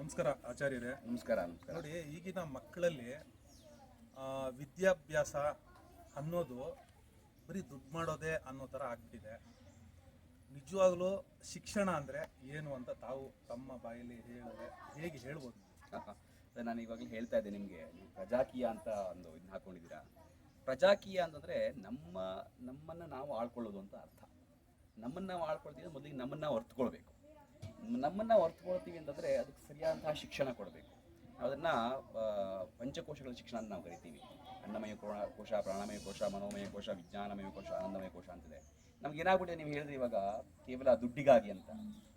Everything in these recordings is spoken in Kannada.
ನಮಸ್ಕಾರ ಆಚಾರ್ಯರೇ. ನಮಸ್ಕಾರ ನಮಸ್ಕಾರ. ನೋಡಿ ಈಗಿನ ಮಕ್ಕಳಲ್ಲಿ ವಿದ್ಯಾಭ್ಯಾಸ ಅನ್ನೋದು ಬರೀ ದುಡ್ಡು ಮಾಡೋದೇ ಅನ್ನೋ ಥರ ಆಗ್ಬಿಟ್ಟಿದೆ. ನಿಜವಾಗ್ಲೂ ಶಿಕ್ಷಣ ಅಂದರೆ ಏನು ಅಂತ ತಾವು ತಮ್ಮ ಬಾಯಲ್ಲಿ ಹೇಳಿದ್ರೆ ಹೇಗೆ ಹೇಳ್ಬೋದು ಸರ್ ನಾನು ಇವಾಗಲೇ ಹೇಳ್ತಾ ಇದ್ದೆ ನಿಮಗೆ ನೀವು ಪ್ರಜಾಕೀಯ ಅಂತ ಒಂದು ಇದನ್ನ ಹಾಕೊಂಡಿದ್ದೀರಾ? ಪ್ರಜಾಕೀಯ ಅಂತಂದರೆ ನಮ್ಮ ನಮ್ಮನ್ನು ನಾವು ಆಳ್ಕೊಳ್ಳೋದು ಅಂತ ಅರ್ಥ. ನಮ್ಮನ್ನು ನಾವು ಆಳ್ಕೊಳ್ತೀವಿ ಮೊದಲಿಗೆ ನಮ್ಮನ್ನು ನಾವು ಅರ್ಥಕೊಳ್ಬೇಕು ನಮ್ಮನ್ನ ಹೊರ್ತುಕೊಳ್ತೀವಿ ಅಂತಂದ್ರೆ ಅದಕ್ಕೆ ಸರಿಯಾದಂತಹ ಶಿಕ್ಷಣ ಕೊಡಬೇಕು. ಅದನ್ನ ಪಂಚಕೋಶಗಳ ಶಿಕ್ಷಣ ಅಂತ ನಾವು ಕರಿತೀವಿ. ಅನ್ನಮಯ ಕೋಶ, ಪ್ರಾಣಮಯ ಕೋಶ, ಮನೋಮಯ ಕೋಶ, ವಿಜ್ಞಾನಮಯ ಕೋಶ, ಆನಂದಮಯ ಕೋಶ ಅಂತಿದೆ. ನಮ್ಗೆ ಏನಾಗ್ಬಿಟ್ಟಿದೆ ನೀವು ಹೇಳಿದ್ರೆ ಇವಾಗ ಕೇವಲ ದುಡ್ಡಿಗಾಗಿ ಅಂತ.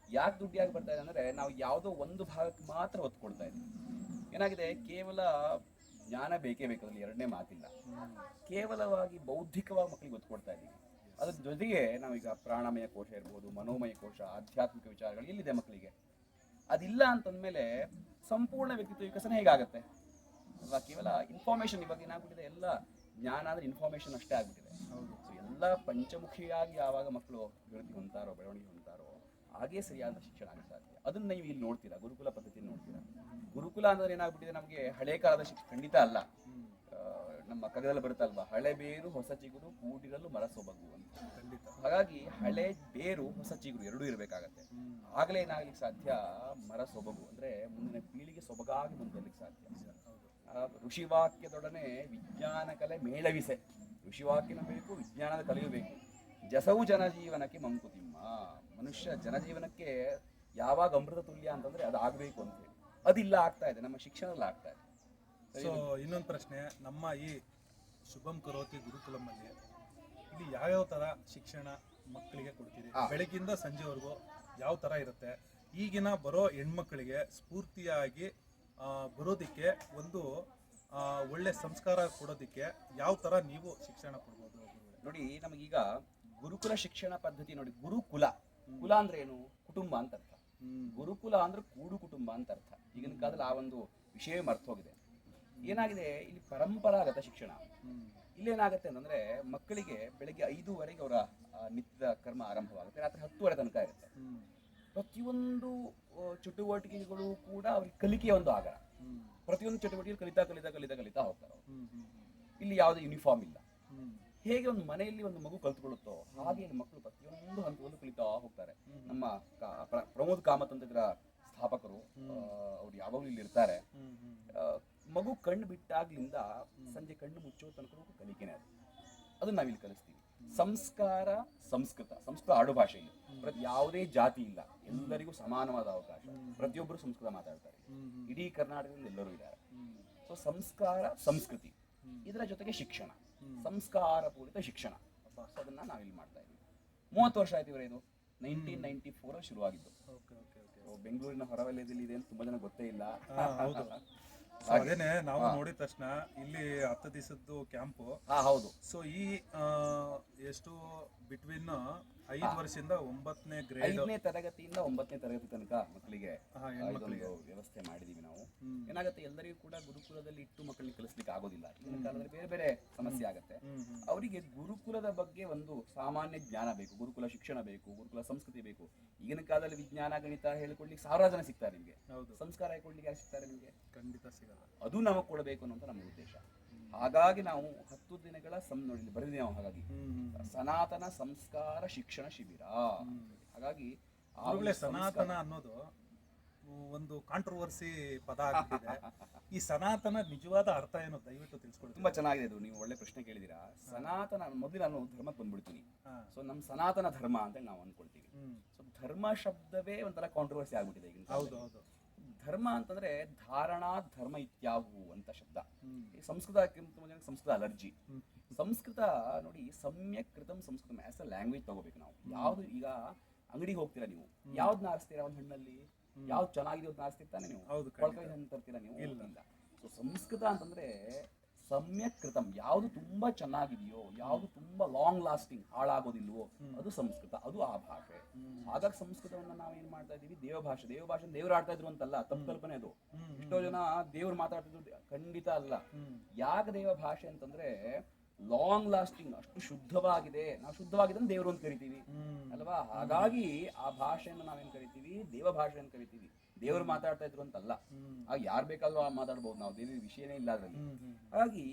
ಯಾಕೆ ದುಡ್ಡಿಗಾಗಿ ಬರ್ತಾ ಇದೆ ಅಂದ್ರೆ ನಾವು ಯಾವುದೋ ಒಂದು ಭಾಗಕ್ಕೆ ಮಾತ್ರ ಒತ್ತು ಕೊಡ್ತಾ ಇದ್ದೀವಿ. ಏನಾಗಿದೆ? ಕೇವಲ ಜ್ಞಾನ ಬೇಕೇ ಬೇಕು, ಅದ್ರಲ್ಲಿ ಎರಡನೇ ಮಾತಿಲ್ಲ. ಕೇವಲವಾಗಿ ಬೌದ್ಧಿಕವಾಗಿ ಮಕ್ಕಳಿಗೆ ಒತ್ತು ಕೊಡ್ತಾ ಇದ್ದೀವಿ. ಅದ್ರ ಜೊತೆಗೆ ನಾವೀಗ ಪ್ರಾಣಮಯ ಕೋಶ ಇರ್ಬೋದು ಮನೋಮಯ ಕೋಶ ಆಧ್ಯಾತ್ಮಿಕ ವಿಚಾರಗಳು ಎಲ್ಲಿದೆ ಮಕ್ಕಳಿಗೆ? ಅದಿಲ್ಲ ಅಂತಂದಮೇಲೆ ಸಂಪೂರ್ಣ ವ್ಯಕ್ತಿತ್ವ ವಿಕಸನ ಹೇಗಾಗುತ್ತೆ? ಅಲ್ವಾ? ಕೇವಲ ಇನ್ಫಾರ್ಮೇಶನ್ ಇವಾಗ ಏನಾಗ್ಬಿಟ್ಟಿದೆ? ಎಲ್ಲ ಜ್ಞಾನ ಅಂದ್ರೆ ಇನ್ಫಾರ್ಮೇಶನ್ ಅಷ್ಟೇ ಆಗ್ಬಿಟ್ಟಿದೆ. ಹೌದು. ಸೊ ಎಲ್ಲ ಪಂಚಮುಖಿಯಾಗಿ ಯಾವಾಗ ಮಕ್ಕಳು ಅಭಿವೃದ್ಧಿ ಹೊಂತಾರೋ ಬೆಳವಣಿಗೆ ಹೊಂತಾರೋ ಹಾಗೇ ಸರಿಯಾದ ಶಿಕ್ಷಣ ಆಗಕ್ಕೆ ಸಾಧ್ಯ. ಅದನ್ನ ನೀವು ಇಲ್ಲಿ ನೋಡ್ತೀರಾ? ಗುರುಕುಲ ಪದ್ಧತಿ ನೋಡ್ತೀರಾ? ಗುರುಕುಲ ಅಂದ್ರೆ ಏನಾಗ್ಬಿಟ್ಟಿದೆ? ನಮಗೆ ಹಳೆ ಕಾಲದ ಶಿಕ್ಷಣ ಖಂಡಿತ ಅಲ್ಲ. ನಮ್ಮ ಕಗದಲ್ಲಿ ಬರುತ್ತಲ್ವಾ ಹಳೆ ಬೇರು ಹೊಸ ಚಿಗುರು ಕೂಡಿರಲು ಮರಸೊಬಗು ಅಂತ. ಖಂಡಿತ. ಹಾಗಾಗಿ ಹಳೆ ಬೇರು ಹೊಸ ಚಿಗುರು ಎರಡೂ ಇರಬೇಕಾಗತ್ತೆ. ಆಗಲೇ ಏನಾಗ್ಲಿಕ್ಕೆ ಸಾಧ್ಯ? ಮರ ಸೊಬಗು. ಅಂದ್ರೆ ಮುಂದಿನ ಪೀಳಿಗೆ ಸೊಬಗಾಗಿ ಮುಂದಲಿಕ್ಕೆ ಸಾಧ್ಯ. ಋಷಿವಾಕ್ಯದೊಡನೆ ವಿಜ್ಞಾನ ಕಲೆ ಮೇಳವಿಸೆ. ಋಷಿವಾಕ್ಯನ ಬೇಕು ವಿಜ್ಞಾನದ ಕಲೆಯೂ ಬೇಕು. ಜಸವು ಜನಜೀವನಕ್ಕೆ ಮಂಕುತಿಮ್ಮ. ಮನುಷ್ಯ ಜನಜೀವನಕ್ಕೆ ಯಾವಾಗ ಅಮೃತ ತುಲ್ಯ ಅಂತಂದ್ರೆ ಅದು ಆಗಬೇಕು ಅಂತ ಹೇಳಿ. ಅದಿಲ್ಲ ಆಗ್ತಾ ಇದೆ. ನಮ್ಮ ಶಿಕ್ಷಣದಲ್ಲಿ ಆಗ್ತಾ ಇದೆ. ಸೊ ಇನ್ನೊಂದು ಪ್ರಶ್ನೆ ನಮ್ಮ ಈ ಶುಭಂ ಕರೋತಿ ಗುರುಕುಲಮ್ಮಲ್ಲಿ ಇಲ್ಲಿ ಯಾವ್ಯಾವ ಥರ ಶಿಕ್ಷಣ ಮಕ್ಕಳಿಗೆ ಕೊಡ್ತೀರಿ? ಬೆಳಗ್ಗಿಂದ ಬೆಳಗಿಂದ ಸಂಜೆವರೆಗೂ ಯಾವ ಥರ ಇರುತ್ತೆ? ಈಗಿನ ಬರೋ ಹೆಣ್ಮಕ್ಳಿಗೆ ಸ್ಫೂರ್ತಿಯಾಗಿ ಬರೋದಕ್ಕೆ ಒಂದು ಒಳ್ಳೆ ಸಂಸ್ಕಾರ ಕೊಡೋದಕ್ಕೆ ಯಾವ ಥರ ನೀವು ಶಿಕ್ಷಣ ಕೊಡ್ಬೋದು? ನೋಡಿ ನಮಗೀಗ ಗುರುಕುಲ ಶಿಕ್ಷಣ ಪದ್ಧತಿ ನೋಡಿ ಗುರುಕುಲ. ಕುಲ ಅಂದ್ರೆ ಏನು? ಕುಟುಂಬ ಅಂತ ಅರ್ಥ ಗುರುಕುಲ ಅಂದ್ರೆ ಕೂಡು ಕುಟುಂಬ ಅಂತ ಅರ್ಥ ಈಗಿನ ಕಾಲದಲ್ಲಿ ಆ ಒಂದು ವಿಷಯ ಮರ್ತು ಹೋಗಿದೆ. ಏನಾಗಿದೆ? ಇಲ್ಲಿ ಪರಂಪರಾಗತ ಶಿಕ್ಷಣ. ಇಲ್ಲೇನಾಗುತ್ತೆ ಅಂತಂದ್ರೆ ಮಕ್ಕಳಿಗೆ ಬೆಳಿಗ್ಗೆ ಐದೂವರೆಗೆ ಅವರ ನಿತ್ಯದ ಕರ್ಮ ಆರಂಭವಾಗುತ್ತೆ. ರಾತ್ರಿ ಹತ್ತುವರೆ ತನಕ ಇರುತ್ತೆ. ಪ್ರತಿಯೊಂದು ಚಟುವಟಿಕೆಗಳು ಕೂಡ ಅವ್ರಿಗೆ ಕಲಿಕೆಯ ಒಂದು ಆಗರ. ಪ್ರತಿಯೊಂದು ಚಟುವಟಿಕೆ ಕಲಿತಾ ಕಲಿತಾ ಕಲಿತಾ ಕಲಿತಾ ಹೋಗ್ತಾರೆ. ಇಲ್ಲಿ ಯಾವುದೇ ಯೂನಿಫಾರ್ಮ್ ಇಲ್ಲ. ಹೇಗೆ ಒಂದು ಮನೆಯಲ್ಲಿ ಒಂದು ಮಗು ಕಲ್ತ್ಕೊಳ್ಳುತ್ತೋ ಹಾಗೆ ಮಕ್ಕಳು ಪ್ರತಿಯೊಂದು ಹಂತದಲ್ಲೂ ಕಲಿತಾ ಹೋಗ್ತಾರೆ. ನಮ್ಮ ಪ್ರಮೋದ್ ಪ್ರ- ಪ್ರಮೋದ್ ಕಾಮತಂತ್ರ ಸ್ಥಾಪಕರು ಅವ್ರು ಯಾವಾಗಲೂ ಇಲ್ಲಿ ಇರ್ತಾರೆ. ಮಗು ಕಣ್ಣು ಬಿಟ್ಟಾಗ್ಲಿಂದ ಸಂಜೆ ಕಣ್ಣು ಮುಚ್ಚೋ ತನಕ ಕಲಿಕೆನೇ ಅದು. ಅದನ್ನ ನಾವಿಲ್ಲಿ ಕಲಿಸ್ತೀವಿ. ಸಂಸ್ಕಾರ ಸಂಸ್ಕೃತ ಸಂಸ್ಕೃತ ಆಡು ಭಾಷೆ ಇಲ್ಲಿ. ಪ್ರತಿ ಯಾವುದೇ ಜಾತಿ ಇಲ್ಲ. ಎಲ್ಲರಿಗೂ ಸಮಾನವಾದ ಅವಕಾಶ. ಪ್ರತಿಯೊಬ್ಬರು ಸಂಸ್ಕೃತ ಮಾತಾಡ್ತಾರೆ. ಇಡೀ ಕರ್ನಾಟಕದಲ್ಲಿ ಎಲ್ಲರೂ ಇದ್ದಾರೆ. ಸೊ ಸಂಸ್ಕಾರ ಸಂಸ್ಕೃತಿ. ಇದರ ಜೊತೆಗೆ ಶಿಕ್ಷಣ. ಸಂಸ್ಕಾರ ಪೂರಿತ ಶಿಕ್ಷಣ. ಅದನ್ನ ನಾವಿಲ್ಲಿ ಮಾಡ್ತಾ ಇದ್ದೀವಿ. ಮೂವತ್ತು ವರ್ಷ ಆಯ್ತು ಇವರೇ ಇದು. ನೈನ್ಟೀನ್ ನೈನ್ಟಿ ಫೋರ್ ಶುರುವಾಗಿದ್ದು. ಬೆಂಗಳೂರಿನ ಹೊರವಲಯದಲ್ಲಿ ಇದೆ ಅಂತ ತುಂಬಾ ಜನ ಗೊತ್ತೇ ಇಲ್ಲ. ಅದೇನೆ ನಾವು ನೋಡಿದ ತಕ್ಷಣ ಇಲ್ಲಿ ಹತ್ತು ದಿವಸದ್ದು ಕ್ಯಾಂಪು ಹಾ ಹೌದು. ಸೊ ಈ ಆ, ಎಷ್ಟು ಬಿಟ್ವೀನ್ ಐದು ವರ್ಷದಿಂದ ಒಂಬತ್ತನೇ ಗ್ರೇಡ್ ಐದನೇ ತರಗತಿಯಿಂದ ಒಂಬತ್ತನೇ ತರಗತಿ ತನಕ ಮಕ್ಕಳಿಗೆ ಇದೊಂದು ವ್ಯವಸ್ಥೆ ಮಾಡಿದೀವಿ ನಾವು. ಏನಾಗುತ್ತೆ ಎಲ್ಲರಿಗೂ ಕೂಡ ಗುರುಕುಲದಲ್ಲಿ ಇಟ್ಟು ಮಕ್ಕಳಿಗೆ ಕಲಿಸ್ಲಿಕ್ಕೆ ಆಗೋದಿಲ್ಲ. ಈಗಿನ ಕಾಲದಲ್ಲಿ ಬೇರೆ ಬೇರೆ ಸಮಸ್ಯೆ ಆಗುತ್ತೆ. ಅವರಿಗೆ ಗುರುಕುಲದ ಬಗ್ಗೆ ಒಂದು ಸಾಮಾನ್ಯ ಜ್ಞಾನ ಬೇಕು ಗುರುಕುಲ ಶಿಕ್ಷಣ ಬೇಕು ಗುರುಕುಲ ಸಂಸ್ಕೃತಿ ಬೇಕು. ಈಗಿನ ಕಾಲದಲ್ಲಿ ವಿಜ್ಞಾನ ಗಣಿತ ಹೇಳಿಕೊಡ್ಲಿಕ್ಕೆ ಸಾವಿರ ಜನ ಸಿಗ್ತಾರೆ ನಿಮಗೆ. ಸಂಸ್ಕಾರ ಹೇಳ್ಕೊಡ್ಲಿಕ್ಕೆ ಯಾರು ಸಿಗ್ತಾರೆ ನಿಮಗೆ? ಖಂಡಿತ ಸಿಗಲ್ಲ. ಅದು ನಮಗೆ ಕೊಡಬೇಕು ಅನ್ನೋಂಥ ನಮ್ಮ ಉದ್ದೇಶ. ಹಾಗಾಗಿ ನಾವು ಹತ್ತು ದಿನಗಳ ಸಂ ನೋಡಿ ಬರೆದಿದೆ ನಾವು ಹಾಗಾಗಿ. ಸನಾತನ ಸಂಸ್ಕಾರ ಶಿಕ್ಷಣ ಶಿಬಿರ. ಹಾಗಾಗಿ ಆ ಒಂದು ಗುರುಗಳೇ ಸಂಸ್ಕಾರ- ಸನಾತನ ಅನ್ನೋದು ಒಂದು ಕಾಂಟ್ರವರ್ಸಿ ಪದ ಈ ಸನಾತನ ನಿಜವಾದ ಅರ್ಥ ಏನು ದಯವಿಟ್ಟು ತಿಳಿಸ್ಕೊಡಿ ತುಂಬಾ ಚೆನ್ನಾಗಿದೆ ಅದು ನೀವು ಒಳ್ಳೆ ಪ್ರಶ್ನೆ ಕೇಳಿದಿರಾ ಸನಾತನ ಮೊದಲು ನಾನು ಧರ್ಮಕ್ಕೆ ಬಂದ್ಬಿಡ್ತೀನಿ. ಸೊ ನಮ್ಮ ಸನಾತನ ಧರ್ಮ ಅಂತ ನಾವು ಅನ್ಕೊಳ್ತೀವಿ ಸೊ ಧರ್ಮ ಶಬ್ದವೇ ಒಂಥರ ಕಾಂಟ್ರವರ್ಸಿ ಆಗ್ಬಿಟ್ಟಿದೆ ಈಗ ಹೌದು ಹೌದು. ಧರ್ಮ ಅಂತಂದ್ರೆ ಧಾರಣಾ ಧರ್ಮ ಇತ್ಯಾಹು ಅಂತ ಶಬ್ದ. ಈ ಸಂಸ್ಕೃತ ಜನಕ್ಕೆ ಸಂಸ್ಕೃತ ಅಲರ್ಜಿ. ಸಂಸ್ಕೃತ ನೋಡಿ ಸಮ್ಯಕ್ ಕೃತಂ ಸಂಸ್ಕೃತ ಆಸ್ ಅ ಲ್ಯಾಂಗ್ವೇಜ್ ತಗೋಬೇಕು ನಾವು. ಯಾವ್ದು ಈಗ ಅಂಗಡಿಗೆ ಹೋಗ್ತೀರಾ ನೀವು? ಯಾವ್ದನ್ನ ಆರಿಸ್ತೀರಾ ಒಂದು ಹಣ್ಣಲ್ಲಿ? ಯಾವ್ದು ಚೆನ್ನಾಗಿದೆ ಅಂತ ನೀವು? ತರ್ತೀರಾ ನೀವು? ಇಲ್ಲ. ಇಲ್ಲ ಸೊ ಸಂಸ್ಕೃತ ಅಂತಂದ್ರೆ ಸಮ್ಯಕ್ ಕೃತಂ ಯಾವುದು ತುಂಬಾ ಚೆನ್ನಾಗಿದೆಯೋ ಯಾವುದು ತುಂಬಾ ಲಾಂಗ್ ಲಾಸ್ಟಿಂಗ್ ಹಾಳಾಗೋದಿಲ್ವೋ ಅದು ಸಂಸ್ಕೃತ ಅದು ಆ ಭಾಷೆ. ಹಾಗಾಗಿ ಸಂಸ್ಕೃತವನ್ನ ನಾವು ಏನ್ ಮಾಡ್ತಾ ಇದೀವಿ ದೇವಭಾಷೆ ದೇವಭಾಷೆ ದೇವ ಭಾಷೆ ದೇವ್ರು ಆಡ್ತಾ ಇದ್ರು ಅಂತಲ್ಲ ತಪ್ಪು ಕಲ್ಪನೆ ಅದು. ಎಷ್ಟೋ ಜನ ದೇವ್ರು ಮಾತಾಡ್ತಿದ್ರು ಖಂಡಿತ ಅಲ್ಲ. ಯಾಕೆ ದೇವ ಭಾಷೆ ಅಂತಂದ್ರೆ ಲಾಂಗ್ ಲಾಸ್ಟಿಂಗ್ ಅಷ್ಟು ಶುದ್ಧವಾಗಿದೆ. ನಾವು ಶುದ್ಧವಾಗಿದೆ ಅಂತ ದೇವರು ಅಂತ ಕರಿತೀವಿ. ಅಲ್ವಾ? ಹಾಗಾಗಿ ಆ ಭಾಷೆಯನ್ನು ನಾವೇನ್ ಕರಿತೀವಿ? ದೇವ ಭಾಷೆ ಅಂತ ಕರಿತೀವಿ. ದೇವರು ಮಾತಾಡ್ತಾ ಇದ್ರು ಅಂತಲ್ಲ. ಆಗ ಯಾರು ಬೇಕಾದ್ರೂ ಮಾತಾಡ್ಬೋದು ನಾವು ದೇವಿ ವಿಷಯನೇ ಇಲ್ಲ ಅದರಲ್ಲಿ. ಹಾಗಾಗಿ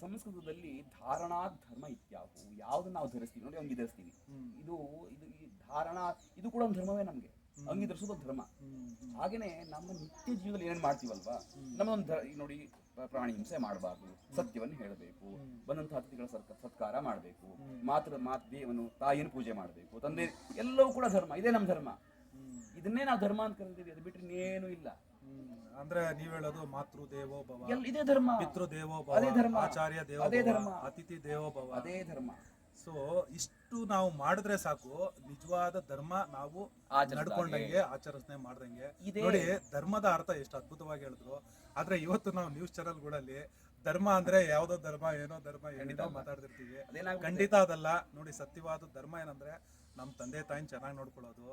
ಸಂಸ್ಕೃತದಲ್ಲಿ ಧಾರಣಾ ಧರ್ಮ ಇತ್ಯಾವು ಯಾವ್ದನ್ನ ನಾವು ಧರಿಸ್ತೀವಿ ನೋಡಿ ಅಂಗಿ ಧರಿಸ್ತೀವಿ. ಇದು ಇದು ಈ ಧಾರಣಾ ಇದು ಕೂಡ ಒಂದು ಧರ್ಮವೇ ನಮಗೆ. ಅಂಗಿ ಧರಿಸೋದು ಧರ್ಮ. ಹಾಗೇನೆ ನಮ್ಮ ನಿತ್ಯ ಜೀವನದಲ್ಲಿ ಏನೇನು ಮಾಡ್ತೀವಲ್ವಾ? ನಮ್ಮೊಂದು ನೋಡಿ ಪ್ರಾಣಿ ಹಿಂಸೆ ಮಾಡಬಾರ್ದು ಸತ್ಯವನ್ನು ಹೇಳಬೇಕು ಬಂದಂತಹ ಅತಿಥಿಗಳ ಸರ್ಕ ಸತ್ಕಾರ ಮಾಡಬೇಕು ಮಾತ್ರ ಮಾತ್ ದೇವನು ತಾಯಿಯನ್ನು ಪೂಜೆ ಮಾಡಬೇಕು ತಂದೆ ಎಲ್ಲವೂ ಕೂಡ ಧರ್ಮ ಇದೇ ನಮ್ಮ ಧರ್ಮ. ಇದನ್ನೇ ನಾವು ಧರ್ಮ ಅಂತ ಕರಿತೀವಿ ಅದು ಬಿಟ್ಟರೆ ಇನ್ನೇನು ಇಲ್ಲ ಅಂದ್ರೆ ನೀವ್ ಹೇಳೋದು ಮಾತೃ ದೇವೋ ಭವ ಇದೇ ಧರ್ಮ ಪಿತೃ ದೇವೋ ಅದೇ ಧರ್ಮ. ಆಚಾರ್ಯ ದೇವೋ ಅದೇ ಧರ್ಮ. ಅತಿಥಿ ದೇವೋ ಭವ ಅದೇ ಧರ್ಮ ಸೊ ಇಷ್ಟು ನಾವು ಮಾಡಿದ್ರೆ ಸಾಕು ನಿಜವಾದ ಧರ್ಮ ನಾವು. ನಡ್ಕೊಂಡಂಗೆ ಆಚರಣೆ ಮಾಡ್ದಂಗೆ ನೋಡಿ ಧರ್ಮದ ಅರ್ಥ ಎಷ್ಟು ಅದ್ಭುತವಾಗಿ ಹೇಳಿದ್ರು ಆದ್ರೆ ಇವತ್ತು ನಾವು ನ್ಯೂಸ್ ಚಾನೆಲ್ಗಳಲ್ಲಿ ಧರ್ಮ ಅಂದ್ರೆ ಯಾವ್ದೋ ಧರ್ಮ ಏನೋ ಧರ್ಮ ಏನೋ ಮಾತಾಡ್ತಿರ್ತೀವಿ? ಖಂಡಿತ ಅದಲ್ಲ ನೋಡಿ ಸತ್ಯವಾದ ಧರ್ಮ ಏನಂದ್ರೆ ನಮ್ಮ ತಂದೆ ತಾಯಿನ ಚೆನ್ನಾಗಿ ನೋಡ್ಕೊಳ್ಳೋದು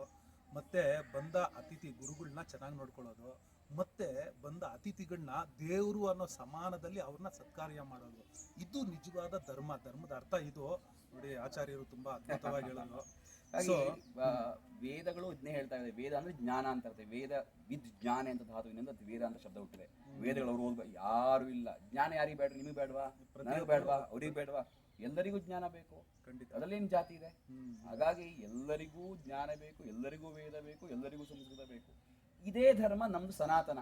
ಮತ್ತೆ ಬಂದ ಅತಿಥಿ ಗುರುಗಳನ್ನ ಚೆನ್ನಾಗಿ ನೋಡ್ಕೊಳ್ಳೋದು ಮತ್ತೆ ಬಂದ ಅತಿಥಿಗಳನ್ನ ದೇವರು ಅನ್ನೋ ಸಮಾನದಲ್ಲಿ ಅವ್ರನ್ನ ಸತ್ಕಾರ್ಯ ಮಾಡೋದು. ಇದು ನಿಜವಾದ ಧರ್ಮ ಧರ್ಮದ ಅರ್ಥ ಇದು. ನೋಡಿ ಆಚಾರ್ಯರು ತುಂಬಾ ಅದ್ಭುತವಾಗಿ ಹೇಳೋದು. ಸೊ ವೇದಗಳು ಇದನ್ನೇ ಹೇಳ್ತಾ ಇದೆ ವೇದ ಅಂದ್ರೆ ಜ್ಞಾನ ಅಂತ ಇರ್ತದೆ ವೇದ ವಿದ್ ಜ್ಞಾನ ಅಂತ ಧಾತುವಿನಿಂದ ವೇದ ಅಂತ ಶಬ್ದ ಹುಟ್ಟಿದೆ. ವೇದಗಳು ಅವ್ರು ಯಾರು ಇಲ್ಲ. ಜ್ಞಾನ ಯಾರಿಗೆ ಬೇಡ ನಿಮಗೆ ಬೇಡವಾ ನನಗೆ ಬೇಡವಾ ಅವ್ರಿಗೆ ಬೇಡವಾ ಎಲ್ಲರಿಗೂ ಜ್ಞಾನ ಬೇಕು. ಖಂಡಿತ. ಅದರಲ್ಲೇನು ಜಾತಿ ಇದೆ? ಹಾಗಾಗಿ ಎಲ್ಲರಿಗೂ ಜ್ಞಾನ ಬೇಕು ಎಲ್ಲರಿಗೂ ವೇದ ಬೇಕು ಎಲ್ಲರಿಗೂ ಸಂಸ್ಕೃತ ಬೇಕು. ಇದೇ ಧರ್ಮ ನಮ್ದು ಸನಾತನ.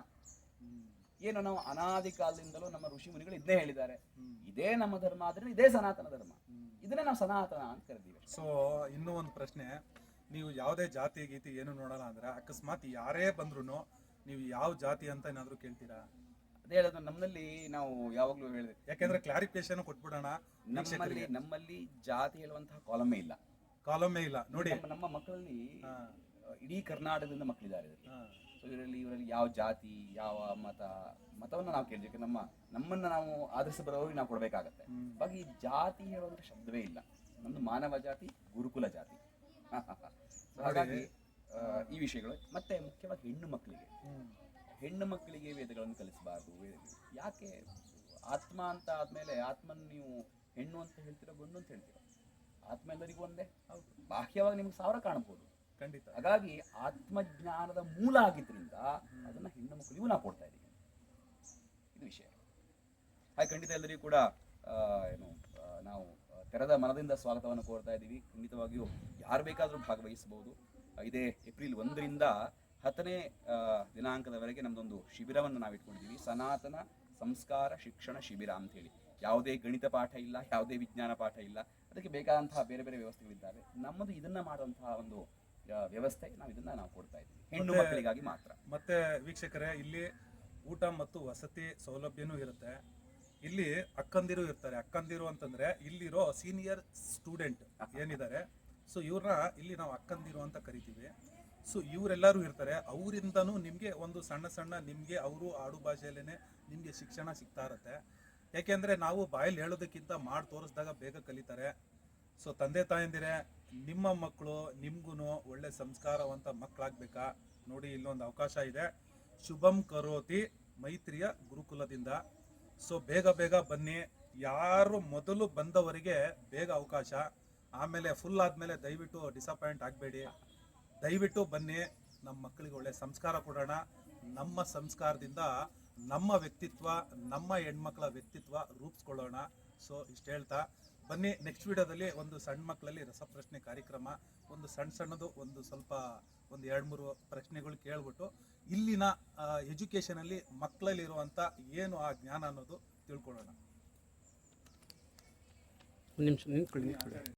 ಏನು ನಾವು ಅನಾದಿ ಕಾಲದಿಂದಲೂ ನಮ್ಮ ಋಷಿ ಮುನಿಗಳು ಇದನ್ನೇ ಹೇಳಿದ್ದಾರೆ. ಇದೇ ನಮ್ಮ ಧರ್ಮ ಆದ್ರೆ ಇದೇ ಸನಾತನ ಧರ್ಮ. ಇದನ್ನೇ ನಾವು ಸನಾತನ ಅಂತ ಕರಿತೀವಿ ಸೊ ಇನ್ನೂ ಒಂದು ಪ್ರಶ್ನೆ. ನೀವು ಯಾವುದೇ ಜಾತಿ ಗೀತಿ ಏನು ನೋಡಲ್ಲ ಅಂದ್ರೆ ಅಕಸ್ಮಾತ್ ಯಾರೇ ಬಂದ್ರು ನೀವು ಯಾವ ಜಾತಿ ಅಂತ ಏನಾದ್ರು ಕೇಳ್ತೀರಾ? ಅದೇ ಹೇಳೋದು ನಮ್ಮಲ್ಲಿ ನಾವು ಯಾವಾಗಲೂ ಹೇಳಿದೆ. ಯಾಕೆಂದ್ರೆ ಕ್ಲಾರಿಫಿಕೇಶನ್ ಕೊಟ್ಬಿಡೋಣ ನಮ್ಮಲ್ಲಿ ನಮ್ಮಲ್ಲಿ ಜಾತಿ ಹೇಳುವಂತಹ ಕಾಲಮೇ ಇಲ್ಲ. ಕಾಲಮೇ ಇಲ್ಲ. ನೋಡಿ. ನಮ್ಮ ನಮ್ಮ ಮಕ್ಕಳಲ್ಲಿ ಇಡೀ ಕರ್ನಾಟಕದಿಂದ ಮಕ್ಕಳಿದ್ದಾರೆ ಇದರಲ್ಲಿ. ಹಾ, ಸೊ ಇದರಲ್ಲಿ ಇವರಲ್ಲಿ ಯಾವ ಜಾತಿ ಯಾವ ಮತ ಮತವನ್ನ ನಾವು ಕೇಳಬೇಕು. ನಮ್ಮ ನಮ್ಮನ್ನ ನಾವು ಆದರ್ಶ ಬರೋರಿಗೆ ನಾವು ಕೊಡಬೇಕಾಗತ್ತೆ. ಹ್ಮ್. ಹಾಗಾಗಿ ಜಾತಿ ಹೇಳುವಂತ ಶಬ್ದವೇ ಇಲ್ಲ. ನಮ್ದು ಮಾನವ ಜಾತಿ ಗುರುಕುಲ ಜಾತಿ. So ಹಾಗಾಗಿ ಈ ವಿಷಯಗಳು ಮತ್ತೆ ಮುಖ್ಯವಾಗಿ ಹೆಣ್ಣು ಮಕ್ಕಳಿಗೆ. ಹ್ಮ್, ಹೆಣ್ಣು ಮಕ್ಕಳಿಗೆ ವೇದಗಳನ್ನು ಕಲಿಸಬಾರ್ದು. ಯಾಕೆ? ಆತ್ಮ ಅಂತ ಆದಮೇಲೆ ಆತ್ಮನ ನೀವು ಹೆಣ್ಣು ಅಂತ ಹೇಳ್ತೀರಾ ಗಂಡು ಅಂತ ಹೇಳ್ತೀರ? ಆತ್ಮ ಎಲ್ಲರಿಗೂ ಒಂದೇ? ಬಾಹ್ಯವಾಗಿ ನಿಮ್ಗೆ ಸಾವಿರ ಕಾಣಬಹುದು. ಖಂಡಿತ. ಹಾಗಾಗಿ ಆತ್ಮಜ್ಞಾನದ ಮೂಲ ಆಗಿದ್ರಿಂದ ಅದನ್ನ ಹೆಣ್ಣು ಮಕ್ಕಳಿಗೂ ನಾವು ಕೊಡ್ತಾ ಇದ್ದೀವಿ ಇದು ವಿಷಯ. ಹಾಗೆ ಖಂಡಿತ ಎಲ್ಲರಿಗೂ ಕೂಡ ಏನು ನಾವು ತೆರೆದ ಮನದಿಂದ ಸ್ವಾಗತವನ್ನು ಕೋರ್ತಾ ಇದ್ದೀವಿ ಖಂಡಿತವಾಗಿಯೂ ಯಾರು ಬೇಕಾದರೂ ಭಾಗವಹಿಸಬಹುದು. ಇದೇ ಏಪ್ರಿಲ್ ಒಂದರಿಂದ ಹತ್ತನೇ ದಿನಾಂಕದವರೆಗೆ ನಮ್ಮದೊಂದು ಶಿಬಿರವನ್ನು ನಾವು ಇಟ್ಕೊಂಡಿದ್ದೀವಿ ಸನಾತನ ಸಂಸ್ಕಾರ ಶಿಕ್ಷಣ ಶಿಬಿರ ಅಂತ ಹೇಳಿ ಯಾವುದೇ ಗಣಿತ ಪಾಠ ಇಲ್ಲ ಯಾವುದೇ ವಿಜ್ಞಾನ ಪಾಠ ಇಲ್ಲ ಅದಕ್ಕೆ ಬೇಕಾದಂತಹ ಬೇರೆ ಬೇರೆ ವ್ಯವಸ್ಥೆಗಳಿದ್ದಾವೆ. ನಮ್ಮದು ಇದನ್ನ ಮಾಡುವಂತಹ ಒಂದು ವ್ಯವಸ್ಥೆ ನಾವು ಇದನ್ನ ನಾವು ಕೊಡ್ತಾ ಇದ್ದೀವಿ. ಹೆಣ್ಣು ಮಕ್ಕಳಿಗಾಗಿ ಮಾತ್ರ. ಮತ್ತೆ ವೀಕ್ಷಕರೇ ಇಲ್ಲಿ ಊಟ ಮತ್ತು ವಸತಿ ಸೌಲಭ್ಯನೂ ಇರುತ್ತೆ. ಇಲ್ಲಿ ಅಕ್ಕಂದಿರು ಇರ್ತಾರೆ. ಅಕ್ಕಂದಿರು ಅಂತಂದ್ರೆ ಇಲ್ಲಿರೋ ಸೀನಿಯರ್ ಸ್ಟೂಡೆಂಟ್ ಏನಿದ್ದಾರೆ. ಸೊ ಇವ್ರನ್ನ ಇಲ್ಲಿ ನಾವು ಅಕ್ಕಂದಿರು ಅಂತ ಕರಿತೀವಿ. ಸೊ ಇವರೆಲ್ಲರೂ ಇರ್ತಾರೆ. ಅವರಿಂದನೂ ನಿಮಗೆ ಒಂದು ಸಣ್ಣ ಸಣ್ಣ ನಿಮಗೆ ಅವರು ಆಡು ಭಾಷೆಯಲ್ಲೇ ನಿಮಗೆ ಶಿಕ್ಷಣ ಸಿಗ್ತಾ ಇರುತ್ತೆ. ಯಾಕೆಂದರೆ ನಾವು ಬಾಯಲ್ಲಿ ಹೇಳೋದಕ್ಕಿಂತ ಮಾಡಿ ತೋರಿಸಿದಾಗ ಬೇಗ ಕಲಿತಾರೆ. ಸೊ ತಂದೆ ತಾಯಂದಿರೆ, ನಿಮ್ಮ ಮಕ್ಕಳು ನಿಮಗೂ ಒಳ್ಳೆ ಸಂಸ್ಕಾರವಂತ ಮಕ್ಕಳಾಗ್ಬೇಕಾ ನೋಡಿ, ಇಲ್ಲೊಂದು ಅವಕಾಶ ಇದೆ. ಶುಭಂ ಕರೋತಿ ಮೈತ್ರಿಯ ಗುರುಕುಲದಿಂದ. ಸೊ ಬೇಗ ಬೇಗ ಬನ್ನಿ. ಯಾರು ಮೊದಲು ಬಂದವರಿಗೆ ಬೇಗ ಅವಕಾಶ. ಆಮೇಲೆ ಫುಲ್ ಆದಮೇಲೆ ದಯವಿಟ್ಟು ಡಿಸಪಾಯಿಂಟ್ ಆಗಬೇಡಿ. ದಯವಿಟ್ಟು ಬನ್ನಿ, ನಮ್ಮ ಮಕ್ಕಳಿಗೆ ಒಳ್ಳೆ ಸಂಸ್ಕಾರ ಕೊಡೋಣ. ನಮ್ಮ ಸಂಸ್ಕಾರದಿಂದ ನಮ್ಮ ವ್ಯಕ್ತಿತ್ವ, ನಮ್ಮ ಹೆಣ್ಮಕ್ಳ ವ್ಯಕ್ತಿತ್ವ ರೂಪಿಸ್ಕೊಳ್ಳೋಣ. ಸೊ ಇಷ್ಟು ಹೇಳ್ತಾ. ಬನ್ನಿ ನೆಕ್ಸ್ಟ್ ವಿಡಿಯೋದಲ್ಲಿ ಒಂದು ಸಣ್ಣ ಮಕ್ಕಳಲ್ಲಿ ರಸಪ್ರಶ್ನೆ ಕಾರ್ಯಕ್ರಮ. ಒಂದು ಸಣ್ಣ ಸಣ್ಣದು, ಒಂದು ಸ್ವಲ್ಪ ಒಂದು ಎರಡು ಮೂರು ಪ್ರಶ್ನೆಗಳು ಕೇಳ್ಬಿಟ್ಟು ಇಲ್ಲಿನ ಎಜುಕೇಷನಲ್ಲಿ ಮಕ್ಕಳಲ್ಲಿರುವಂಥ ಏನು ಆ ಜ್ಞಾನ ಅನ್ನೋದು ತಿಳ್ಕೊಳ್ಳೋಣ. ನಿಮಿಷ